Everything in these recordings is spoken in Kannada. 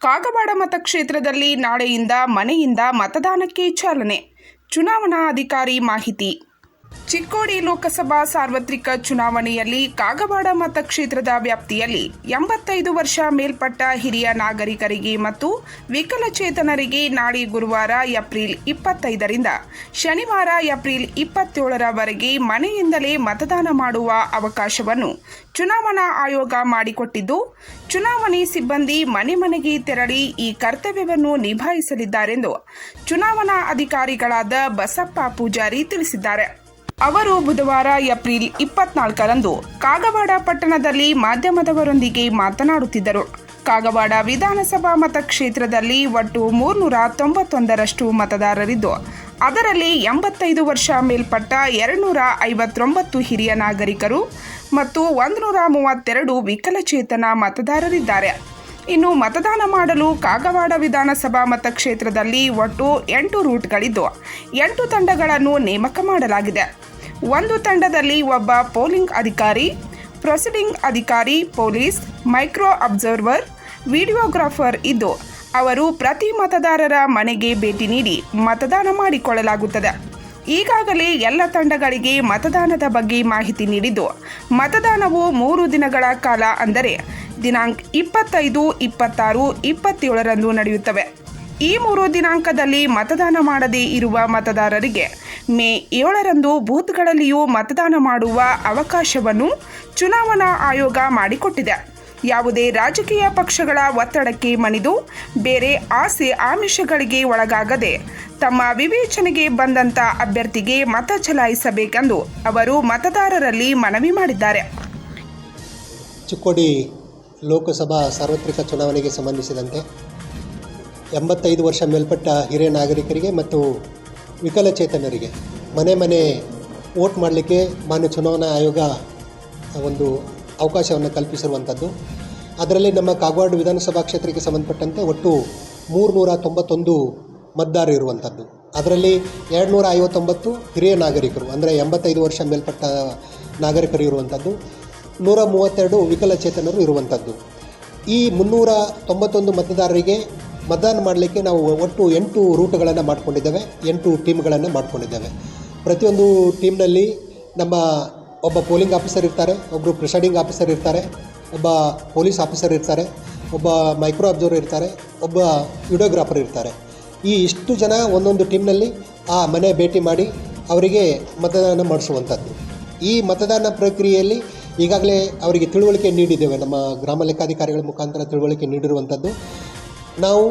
ಕಾಗವಾಡ ಮತಕ್ಷೇತ್ರದಲ್ಲಿ ನಾಳೆಯಿಂದ ಮನೆಯಿಂದ ಮತದಾನಕ್ಕೆ ಚಾಲನೆ. ಚುನಾವಣಾ ಅಧಿಕಾರಿ ಮಾಹಿತಿ. ಚಿಕ್ಕೋಡಿ ಲೋಕಸಭಾ ಸಾರ್ವತ್ರಿಕ ಚುನಾವಣೆಯಲ್ಲಿ ಕಾಗವಾಡ ಮತಕ್ಷೇತ್ರದ ವ್ಯಾಪ್ತಿಯಲ್ಲಿ ಎಂಬತ್ತೈದು ವರ್ಷ ಮೇಲ್ಪಟ್ಟ ಹಿರಿಯ ನಾಗರಿಕರಿಗೆ ಮತ್ತು ವಿಕಲಚೇತನರಿಗೆ ನಾಳೆ ಗುರುವಾರ ಏಪ್ರಿಲ್ ಇಪ್ಪತ್ತೈದರಿಂದ ಶನಿವಾರ ಏಪ್ರಿಲ್ ಇಪ್ಪತ್ತೇಳರವರೆಗೆ ಮನೆಯಿಂದಲೇ ಮತದಾನ ಮಾಡುವ ಅವಕಾಶವನ್ನು ಚುನಾವಣಾ ಆಯೋಗ ಮಾಡಿಕೊಟ್ಟಿದ್ದು, ಚುನಾವಣೆ ಸಿಬ್ಬಂದಿ ಮನೆ ಮನೆಗೆ ತೆರಳಿ ಈ ಕರ್ತವ್ಯವನ್ನು ನಿಭಾಯಿಸಲಿದ್ದಾರೆಂದು ಚುನಾವಣಾ ಅಧಿಕಾರಿಗಳಾದ ಬಸಪ್ಪ ಪೂಜಾರಿ ತಿಳಿಸಿದ್ದಾರೆ. ಅವರು ಬುಧವಾರ ಏಪ್ರಿಲ್ ಇಪ್ಪತ್ನಾಲ್ಕರಂದು ಕಾಗವಾಡ ಪಟ್ಟಣದಲ್ಲಿ ಮಾಧ್ಯಮದವರೊಂದಿಗೆ ಮಾತನಾಡುತ್ತಿದ್ದರು. ಕಾಗವಾಡ ವಿಧಾನಸಭಾ ಮತಕ್ಷೇತ್ರದಲ್ಲಿ ಒಟ್ಟು ಮೂರ್ನೂರ ತೊಂಬತ್ತೊಂದರಷ್ಟು ಮತದಾರರಿದ್ದು, ಅದರಲ್ಲಿ ಎಂಬತ್ತೈದು ವರ್ಷ ಮೇಲ್ಪಟ್ಟ ಎರಡುನೂರ ಐವತ್ತೊಂಬತ್ತು ಹಿರಿಯ ನಾಗರಿಕರು ಮತ್ತು ಒಂದುನೂರ ಮೂವತ್ತೆರಡು ವಿಕಲಚೇತನ ಮತದಾರರಿದ್ದಾರೆ. ಇನ್ನು ಮತದಾನ ಮಾಡಲು ಕಾಗವಾಡ ವಿಧಾನಸಭಾ ಮತಕ್ಷೇತ್ರದಲ್ಲಿ ಒಟ್ಟು ಎಂಟು ರೂಟ್ಗಳಿದ್ದು, ಎಂಟು ತಂಡಗಳನ್ನು ನೇಮಕ ಮಾಡಲಾಗಿದೆ. ಒಂದು ತಂಡದಲ್ಲಿ ಒಬ್ಬ ಪೋಲಿಂಗ್ ಅಧಿಕಾರಿ, ಪ್ರೊಸೀಡಿಂಗ್ ಅಧಿಕಾರಿ, ಪೊಲೀಸ್, ಮೈಕ್ರೋ ಅಬ್ಸರ್ವರ್, ವಿಡಿಯೋಗ್ರಾಫರ್ ಇದ್ದು, ಅವರು ಪ್ರತಿ ಮತದಾರರ ಮನೆಗೆ ಭೇಟಿ ನೀಡಿ ಮತದಾನ ಮಾಡಿಕೊಳ್ಳಲಾಗುತ್ತದೆ. ಈಗಾಗಲೇ ಎಲ್ಲ ತಂಡಗಳಿಗೆ ಮತದಾನದ ಬಗ್ಗೆ ಮಾಹಿತಿ ನೀಡಿದ್ದು, ಮತದಾನವು ಮೂರು ದಿನಗಳ ಕಾಲ ಅಂದರೆ ದಿನಾಂಕ ಇಪ್ಪತ್ತೈದು, ಇಪ್ಪತ್ತಾರು, ಇಪ್ಪತ್ತೇಳರಂದು ನಡೆಯುತ್ತವೆ. ಈ ಮೂರು ದಿನಾಂಕದಲ್ಲಿ ಮತದಾನ ಮಾಡದೇ ಇರುವ ಮತದಾರರಿಗೆ ಮೇ ಏಳರಂದು ಬೂತ್ಗಳಲ್ಲಿಯೂ ಮತದಾನ ಮಾಡುವ ಅವಕಾಶವನ್ನು ಚುನಾವಣಾ ಆಯೋಗ ಮಾಡಿಕೊಟ್ಟಿದೆ. ಯಾವುದೇ ರಾಜಕೀಯ ಪಕ್ಷಗಳ ಒತ್ತಡಕ್ಕೆ ಮಣಿದು ಬೇರೆ ಆಸೆ ಆಮಿಷಗಳಿಗೆ ಒಳಗಾಗದೆ ತಮ್ಮ ವಿವೇಚನೆಗೆ ಬಂದಂಥ ಅಭ್ಯರ್ಥಿಗೆ ಮತ ಚಲಾಯಿಸಬೇಕೆಂದು ಅವರು ಮತದಾರರಲ್ಲಿ ಮನವಿ ಮಾಡಿದ್ದಾರೆ. ಚಿಕ್ಕೋಡಿ ಲೋಕಸಭಾ ಸಾರ್ವತ್ರಿಕ ಚುನಾವಣೆಗೆ ಸಂಬಂಧಿಸಿದಂತೆ ಎಂಬತ್ತೈದು ವರ್ಷ ಮೇಲ್ಪಟ್ಟ ಹಿರಿಯ ನಾಗರಿಕರಿಗೆ ಮತ್ತು ವಿಕಲಚೇತನರಿಗೆ ಮನೆ ಮನೆ ವೋಟ್ ಮಾಡಲಿಕ್ಕೆ ಮಾನ್ಯ ಚುನಾವಣಾ ಆಯೋಗ ಒಂದು ಅವಕಾಶವನ್ನು ಕಲ್ಪಿಸಿರುವಂಥದ್ದು. ಅದರಲ್ಲಿ ನಮ್ಮ ಕಾಗವಾಡ ವಿಧಾನಸಭಾ ಕ್ಷೇತ್ರಕ್ಕೆ ಸಂಬಂಧಪಟ್ಟಂತೆ ಒಟ್ಟು ಮೂರುನೂರ ತೊಂಬತ್ತೊಂದು ಮತದಾರರು ಇರುವಂಥದ್ದು. ಅದರಲ್ಲಿ ಎರಡು ನೂರ ಐವತ್ತೊಂಬತ್ತು ಹಿರಿಯ ನಾಗರಿಕರು, ಅಂದರೆ ಎಂಬತ್ತೈದು ವರ್ಷ ಮೇಲ್ಪಟ್ಟ ನಾಗರಿಕರು ಇರುವಂಥದ್ದು. ನೂರ ಮೂವತ್ತೆರಡು ವಿಕಲಚೇತನರು ಇರುವಂಥದ್ದು. ಈ ಮುನ್ನೂರ ತೊಂಬತ್ತೊಂದು ಮತದಾರರಿಗೆ ಮತದಾನ ಮಾಡಲಿಕ್ಕೆ ನಾವು ಒಟ್ಟು ಎಂಟು ರೂಟ್ಗಳನ್ನು ಮಾಡ್ಕೊಂಡಿದ್ದೇವೆ, ಎಂಟು ಟೀಮ್ಗಳನ್ನು ಮಾಡ್ಕೊಂಡಿದ್ದೇವೆ. ಪ್ರತಿಯೊಂದು ಟೀಮ್ನಲ್ಲಿ ನಮ್ಮ ಒಬ್ಬ ಪೋಲಿಂಗ್ ಆಫೀಸರ್ ಇರ್ತಾರೆ ಒಬ್ಬರು ಪ್ರಿಸೈಡಿಂಗ್ ಆಫೀಸರ್ ಇರ್ತಾರೆ, ಒಬ್ಬ ಪೊಲೀಸ್ ಆಫೀಸರ್ ಇರ್ತಾರೆ, ಒಬ್ಬ ಮೈಕ್ರೋ ಅಬ್ಸರ್ವರ್ ಇರ್ತಾರೆ, ಒಬ್ಬ ವಿಡಿಯೋಗ್ರಾಫರ್ ಇರ್ತಾರೆ. ಈ ಇಷ್ಟು ಜನ ಒಂದೊಂದು ಟೀಮ್ನಲ್ಲಿ ಆ ಮನೆ ಭೇಟಿ ಮಾಡಿ ಅವರಿಗೆ ಮತದಾನ ಮಾಡಿಸುವಂಥದ್ದು. ಈ ಮತದಾನ ಪ್ರಕ್ರಿಯೆಯಲ್ಲಿ ಈಗಾಗಲೇ ಅವರಿಗೆ ತಿಳುವಳಿಕೆ ನೀಡಿದ್ದೇವೆ. ನಮ್ಮ ಗ್ರಾಮ ಲೆಕ್ಕಾಧಿಕಾರಿಗಳ ಮುಖಾಂತರ ತಿಳುವಳಿಕೆ ನೀಡಿರುವಂಥದ್ದು. ನಾವು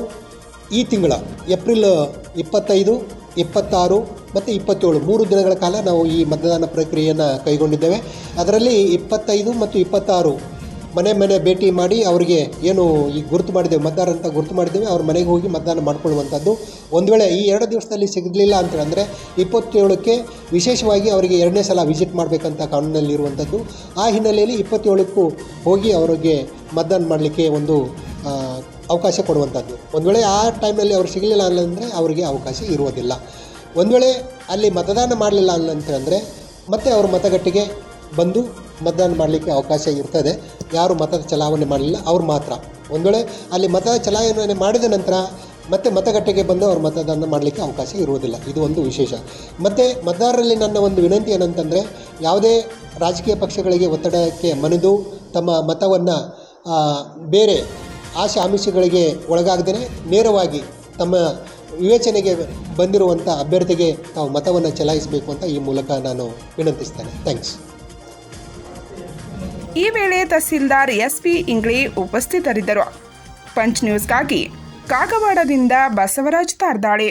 ಈ ತಿಂಗಳ ಏಪ್ರಿಲ್ ಇಪ್ಪತ್ತೈದು, ಇಪ್ಪತ್ತಾರು ಮತ್ತು ಇಪ್ಪತ್ತೇಳು ಮೂರು ದಿನಗಳ ಕಾಲ ನಾವು ಈ ಮತದಾನ ಪ್ರಕ್ರಿಯೆಯನ್ನು ಕೈಗೊಂಡಿದ್ದೇವೆ. ಅದರಲ್ಲಿ ಇಪ್ಪತ್ತೈದು ಮತ್ತು ಇಪ್ಪತ್ತಾರು ಮನೆ ಮನೆ ಭೇಟಿ ಮಾಡಿ ಅವರಿಗೆ ಏನು ಈ ಗುರುತು ಮಾಡಿದ್ದೇವೆ ಮತದಾರ ಅಂತ ಗುರುತು ಮಾಡಿದ್ದೇವೆ, ಅವ್ರ ಮನೆಗೆ ಹೋಗಿ ಮತದಾನ ಮಾಡಿಕೊಳ್ಳುವಂಥದ್ದು. ಒಂದು ವೇಳೆ ಈ ಎರಡು ದಿವಸದಲ್ಲಿ ಸಿಗಲಿಲ್ಲ ಅಂತ ಅಂದರೆ ಇಪ್ಪತ್ತೇಳಕ್ಕೆ ವಿಶೇಷವಾಗಿ ಅವರಿಗೆ ಎರಡನೇ ಸಲ ವಿಸಿಟ್ ಮಾಡಬೇಕಂತ ಕಾನೂನಲ್ಲಿ ಇರುವಂಥದ್ದು ಆ ಹಿನ್ನೆಲೆಯಲ್ಲಿ ಇಪ್ಪತ್ತೇಳಕ್ಕೂ ಹೋಗಿ ಅವರಿಗೆ ಮತದಾನ ಮಾಡಲಿಕ್ಕೆ ಒಂದು ಅವಕಾಶ ಕೊಡುವಂಥದ್ದು. ಒಂದು ವೇಳೆ ಆ ಟೈಮಲ್ಲಿ ಅವ್ರು ಸಿಗಲಿಲ್ಲ ಅಂದರೆ ಅವರಿಗೆ ಅವಕಾಶ ಇರುವುದಿಲ್ಲ. ಒಂದು ವೇಳೆ ಅಲ್ಲಿ ಮತದಾನ ಮಾಡಲಿಲ್ಲ ಅಂತಂದರೆ ಮತ್ತೆ ಅವ್ರ ಮತಗಟ್ಟೆಗೆ ಬಂದು ಮತದಾನ ಮಾಡಲಿಕ್ಕೆ ಅವಕಾಶ ಇರ್ತದೆ. ಯಾರು ಮತದ ಚಲಾವಣೆ ಮಾಡಲಿಲ್ಲ, ಅವ್ರು ಮಾತ್ರ. ಒಂದು ವೇಳೆ ಅಲ್ಲಿ ಮತ ಚಲಾವಣೆ ಮಾಡಿದ ನಂತರ ಮತ್ತೆ ಮತಗಟ್ಟೆಗೆ ಬಂದು ಅವ್ರು ಮತದಾನ ಮಾಡಲಿಕ್ಕೆ ಅವಕಾಶ ಇರುವುದಿಲ್ಲ. ಇದು ಒಂದು ವಿಶೇಷ. ಮತ್ತು ಮತದಾರರಲ್ಲಿ ನನ್ನ ಒಂದು ವಿನಂತಿ ಏನಂತಂದರೆ, ಯಾವುದೇ ರಾಜಕೀಯ ಪಕ್ಷಗಳಿಗೆ ಒತ್ತಡಕ್ಕೆ ಮನೆದು ತಮ್ಮ ಮತವನ್ನು ಬೇರೆ ಆಶೆ ಆಮಿಷಗಳಿಗೆ ಒಳಗಾಗದೇ ನೇರವಾಗಿ ತಮ್ಮ ವಿವೇಚನೆಗೆ ಬಂದಿರುವಂಥ ಅಭ್ಯರ್ಥಿಗೆ ತಾವು ಮತವನ್ನು ಚಲಾಯಿಸಬೇಕು ಅಂತ ಈ ಮೂಲಕ ನಾನು ವಿನಂತಿಸ್ತೇನೆ. ಥ್ಯಾಂಕ್ಸ್. ಈ ವೇಳೆ ತಹಸೀಲ್ದಾರ್ ಎಸ್ ಪಿ ಇಂಗ್ಳಿ ಉಪಸ್ಥಿತರಿದ್ದರು. ಪಂಚ್ ನ್ಯೂಸ್ಗಾಗಿ ಕಾಗವಾಡದಿಂದ ಬಸವರಾಜ್ ತಾರ್ದಾಳೆ.